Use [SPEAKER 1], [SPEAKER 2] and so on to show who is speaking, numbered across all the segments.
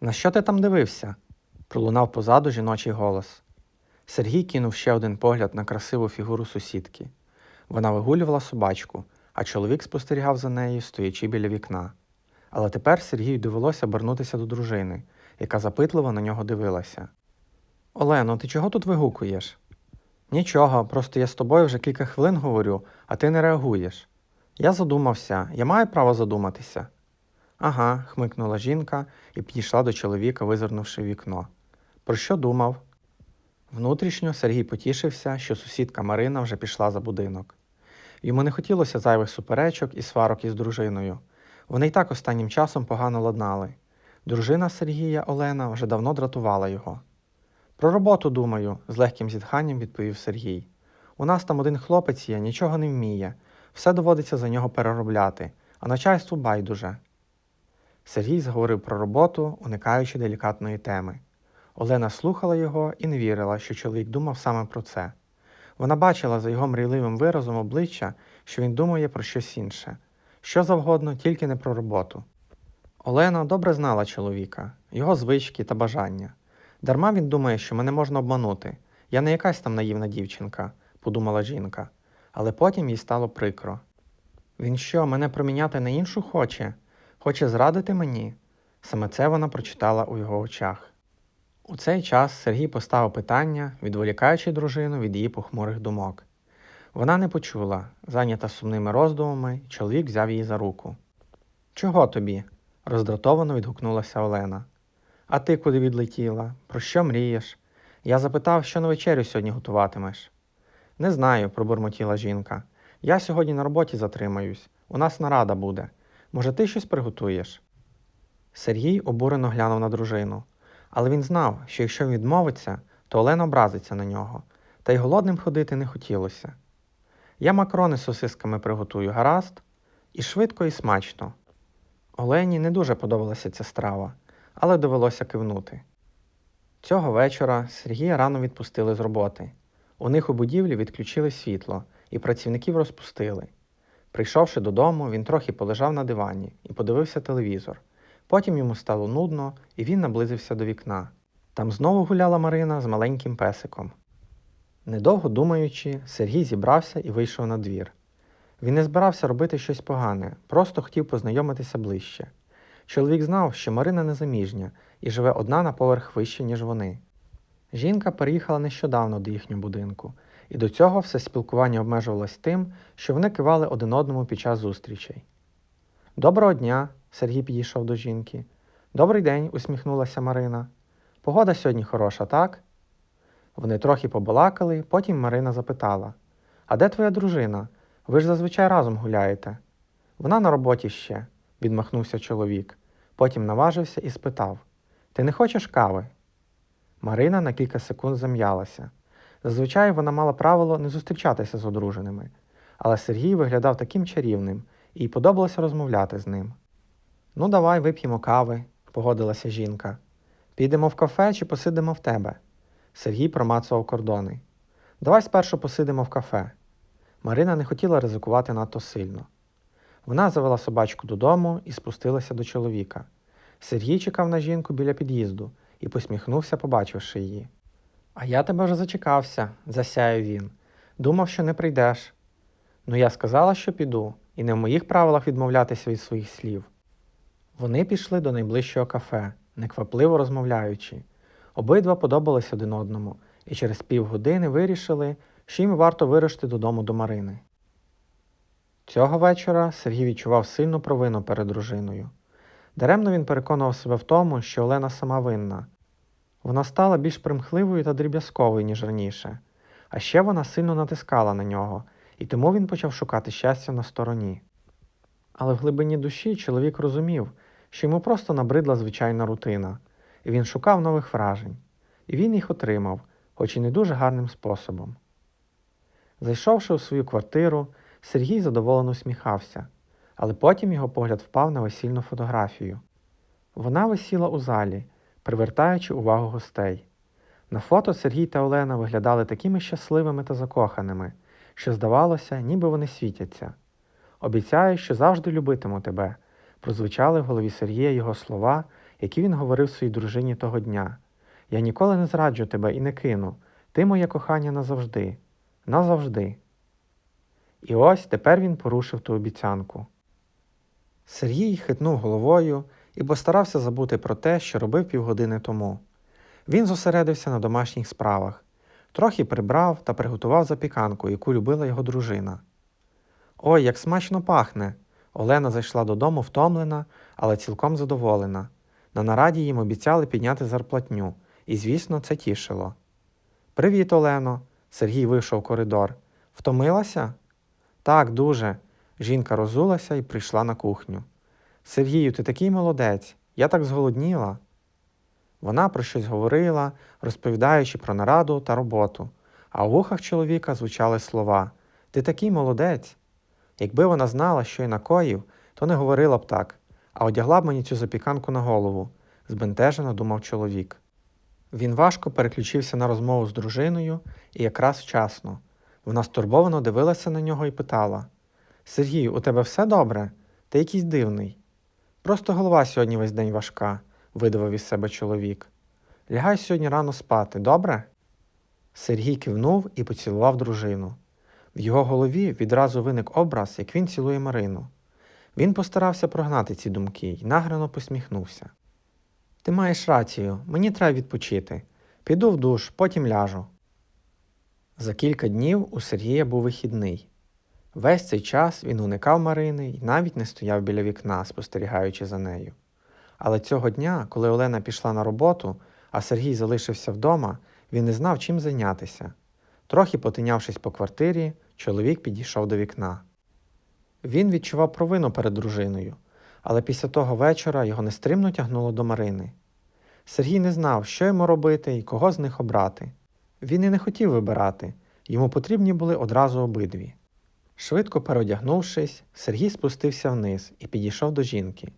[SPEAKER 1] На що ти там дивився? пролунав позаду жіночий голос. Сергій кинув ще один погляд на красиву фігуру сусідки. Вона вигулювала собачку, а чоловік спостерігав за нею, стоячи біля вікна. Але тепер Сергію довелося обернутися до дружини, яка запитливо на нього дивилася. Олено, ти чого тут вигукуєш? Нічого, просто я з тобою вже кілька хвилин говорю, а ти не реагуєш. Я задумався, я маю право задуматися. Ага, хмикнула жінка і підійшла до чоловіка, визирнувши вікно. Про що думав? Внутрішньо Сергій потішився, що сусідка Марина вже пішла за будинок. Йому не хотілося зайвих суперечок і сварок із дружиною. Вони й так останнім часом погано ладнали. Дружина Сергія Олена вже давно дратувала його. Про роботу думаю, з легким зітханням відповів Сергій. У нас там один хлопець є, нічого не вміє, все доводиться за нього переробляти, а начальству байдуже. Сергій заговорив про роботу, уникаючи делікатної теми. Олена слухала його і не вірила, що чоловік думав саме про це. Вона бачила за його мрійливим виразом обличчя, що він думає про щось інше, що завгодно, тільки не про роботу. Олена добре знала чоловіка, його звички та бажання. Дарма він думає, що мене можна обманути. Я не якась там наївна дівчинка, подумала жінка, але потім їй стало прикро. Він що, мене проміняти на іншу хоче? Хоче зрадити мені? Саме це вона прочитала у його очах. У цей час Сергій поставив питання, відволікаючи дружину від її похмурих думок. Вона не почула, зайнята сумними роздумами, чоловік взяв її за руку. Чого тобі? роздратовано відгукнулася Олена. А ти куди відлетіла? Про що мрієш? Я запитав, що на вечерю сьогодні готуватимеш. Не знаю, пробурмотіла жінка. Я сьогодні на роботі затримаюсь. У нас нарада буде. Може, ти щось приготуєш? Сергій обурено глянув на дружину, але він знав, що якщо він відмовиться, то Олена образиться на нього, та й голодним ходити не хотілося. Я макарони з сосисками приготую, гаразд, і швидко, і смачно. Олені не дуже подобалася ця страва, але довелося кивнути. Цього вечора Сергія рано відпустили з роботи. У них у будівлі відключили світло, і працівників розпустили. Прийшовши додому, він трохи полежав на дивані і подивився телевізор. Потім йому стало нудно, і він наблизився до вікна. Там знову гуляла Марина з маленьким песиком. Недовго думаючи, Сергій зібрався і вийшов на двір. Він не збирався робити щось погане, просто хотів познайомитися ближче. Чоловік знав, що Марина незаміжня і живе одна на поверх вище, ніж вони. Жінка переїхала нещодавно до їхнього будинку, і до цього все спілкування обмежувалось тим, що вони кивали один одному під час зустрічей. Доброго дня, Сергій підійшов до жінки. Добрий день, усміхнулася Марина. Погода сьогодні хороша, так? Вони трохи побалакали, потім Марина запитала: А де твоя дружина? Ви ж зазвичай разом гуляєте. Вона на роботі ще, відмахнувся чоловік. Потім наважився і спитав: Ти не хочеш кави? Марина на кілька секунд зам'ялася. Зазвичай вона мала правило не зустрічатися з одруженими, але Сергій виглядав таким чарівним, і подобалося розмовляти з ним. Ну, давай вип'ємо кави, погодилася жінка. Підемо в кафе чи посидимо в тебе? Сергій промацував кордони. Давай спершу посидимо в кафе. Марина не хотіла ризикувати надто сильно. Вона завела собачку додому і спустилася до чоловіка. Сергій чекав на жінку біля під'їзду і посміхнувся, побачивши її. А я тебе вже зачекався, засяяв він. Думав, що не прийдеш. Ну, я сказала, що піду, і не в моїх правилах відмовлятися від своїх слів. Вони пішли до найближчого кафе, неквапливо розмовляючи. Обидва подобались один одному, і через півгодини вирішили, що їм варто вирушити додому до Марини. Цього вечора Сергій відчував сильну провину перед дружиною. Даремно він переконував себе в тому, що Олена сама винна. Вона стала більш примхливою та дріб'язковою, ніж раніше, а ще вона сильно натискала на нього, і тому він почав шукати щастя на стороні. Але в глибині душі чоловік розумів, що йому просто набридла звичайна рутина, і він шукав нових вражень, і він їх отримав, хоч і не дуже гарним способом. Зайшовши у свою квартиру, Сергій задоволено усміхався, але потім його погляд впав на весільну фотографію. Вона висіла у залі, привертаючи увагу гостей. На фото Сергій та Олена виглядали такими щасливими та закоханими, що здавалося, ніби вони світяться. Обіцяю, що завжди любитиму тебе, прозвучали в голові Сергія його слова, які він говорив своїй дружині того дня. Я ніколи не зраджу тебе і не кину. Ти моє кохання назавжди. Назавжди. І ось тепер він порушив ту обіцянку. Сергій хитнув головою і постарався забути про те, що робив півгодини тому. Він зосередився на домашніх справах, трохи прибрав та приготував запіканку, яку любила його дружина. Ой, як смачно пахне! Олена зайшла додому втомлена, але цілком задоволена. На нараді їм обіцяли підняти зарплатню, і, звісно, це тішило. Привіт, Олено. Сергій вийшов в коридор. Втомилася? Так, дуже. Жінка розулася і прийшла на кухню. Сергію, ти такий молодець, я так зголодніла. Вона про щось говорила, розповідаючи про нараду та роботу, а у вухах чоловіка звучали слова Ти такий молодець. Якби вона знала, що й накоїв, то не говорила б так, а одягла б мені цю запіканку на голову, збентежено думав чоловік. Він важко переключився на розмову з дружиною і якраз вчасно. Вона стурбовано дивилася на нього і питала: Сергій, у тебе все добре? Ти якийсь дивний. Просто голова сьогодні весь день важка, видавив із себе чоловік. Лягай сьогодні рано спати, добре? Сергій кивнув і поцілував дружину. В його голові відразу виник образ, як він цілує Марину. Він постарався прогнати ці думки і награно посміхнувся. Ти маєш рацію, мені треба відпочити. Піду в душ, потім ляжу. За кілька днів у Сергія був вихідний. Весь цей час він уникав Марини і навіть не стояв біля вікна, спостерігаючи за нею. Але цього дня, коли Олена пішла на роботу, а Сергій залишився вдома, він не знав, чим зайнятися. Трохи потинявшись по квартирі, чоловік підійшов до вікна. Він відчував провину перед дружиною, але після того вечора його нестримно тягнуло до Марини. Сергій не знав, що йому робити і кого з них обрати. Він і не хотів вибирати, йому потрібні були одразу обидві. Швидко переодягнувшись, Сергій спустився вниз і підійшов до жінки.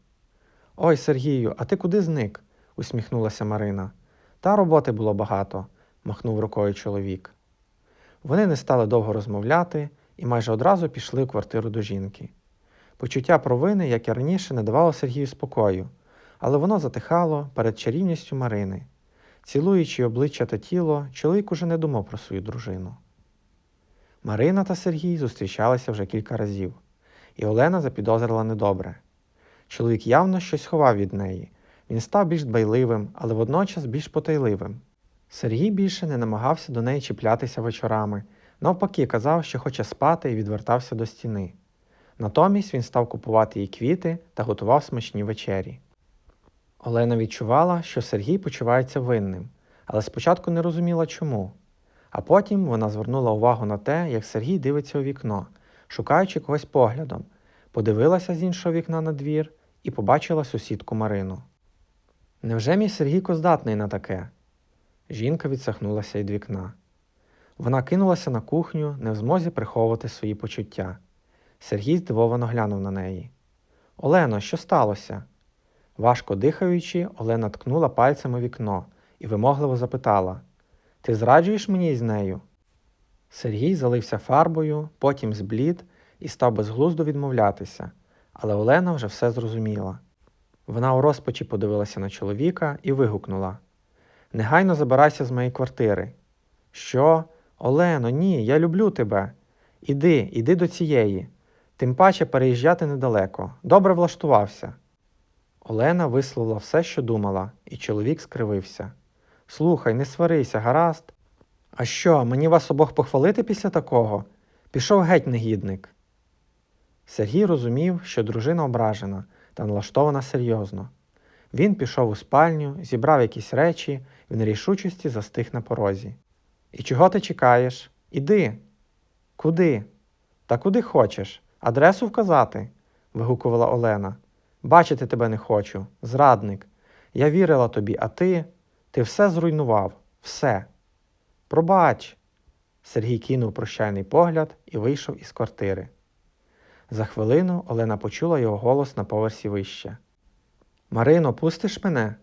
[SPEAKER 1] Ой, Сергію, а ти куди зник? усміхнулася Марина. Та роботи було багато, махнув рукою чоловік. Вони не стали довго розмовляти і майже одразу пішли у квартиру до жінки. Почуття провини, як і раніше, не давало Сергію спокою, але воно затихало перед чарівністю Марини. Цілуючи обличчя та тіло, чоловік уже не думав про свою дружину. Марина та Сергій зустрічалися вже кілька разів, і Олена запідозрила недобре. Чоловік явно щось ховав від неї. Він став більш дбайливим, але водночас більш потайливим. Сергій більше не намагався до неї чіплятися вечорами, навпаки, казав, що хоче спати і відвертався до стіни. Натомість він став купувати їй квіти та готував смачні вечері. Олена відчувала, що Сергій почувається винним, але спочатку не розуміла чому. А потім вона звернула увагу на те, як Сергій дивиться у вікно, шукаючи когось поглядом, подивилася з іншого вікна на двір і побачила сусідку Марину. Невже мій Сергійко здатний на таке? Жінка відсахнулася від вікна. Вона кинулася на кухню, не в змозі приховувати свої почуття. Сергій здивовано глянув на неї. Олено, що сталося? Важко дихаючи, Олена ткнула пальцем у вікно і вимогливо запитала Ти зраджуєш мені з нею? Сергій залився фарбою, потім зблід і став безглуздо відмовлятися, але Олена вже все зрозуміла. Вона у розпачі подивилася на чоловіка і вигукнула Негайно забирайся з моєї квартири. Що? Олено, ні, я люблю тебе. Іди, іди до цієї. Тим паче переїжджати недалеко. Добре влаштувався. Олена висловила все, що думала, і чоловік скривився. Слухай, не сварися, гаразд. А що, мені вас обох похвалити після такого? Пішов геть негідник. Сергій розумів, що дружина ображена та налаштована серйозно. Він пішов у спальню, зібрав якісь речі в нерішучості застиг на порозі. І чого ти чекаєш? Іди. Куди? Та куди хочеш? Адресу вказати? вигукувала Олена. Бачити тебе не хочу, зрадник. Я вірила тобі, а ти. Ти все зруйнував, все. Пробач. Сергій кинув прощальний погляд і вийшов із квартири. За хвилину Олена почула його голос на поверсі вище. Марино, пустиш мене?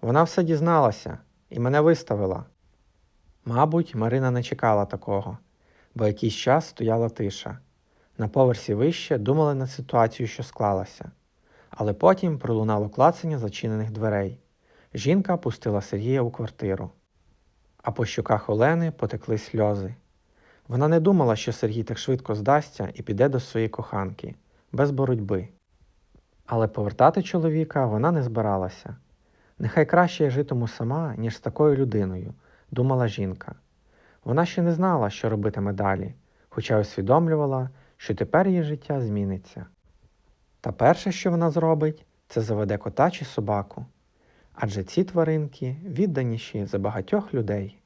[SPEAKER 1] Вона все дізналася і мене виставила. Мабуть, Марина не чекала такого, бо якийсь час стояла тиша. На поверсі вище думали над ситуацією, що склалася. Але потім пролунало клацання зачинених дверей. Жінка пустила Сергія у квартиру. А по щоках Олени потекли сльози. Вона не думала, що Сергій так швидко здасться і піде до своєї коханки, без боротьби. Але повертати чоловіка вона не збиралася. Нехай краще житиму сама, ніж з такою людиною, думала жінка. Вона ще не знала, що робитиме далі, хоча усвідомлювала, що тепер її життя зміниться. Та перше, що вона зробить, це заведе кота чи собаку, адже ці тваринки відданіші за багатьох людей.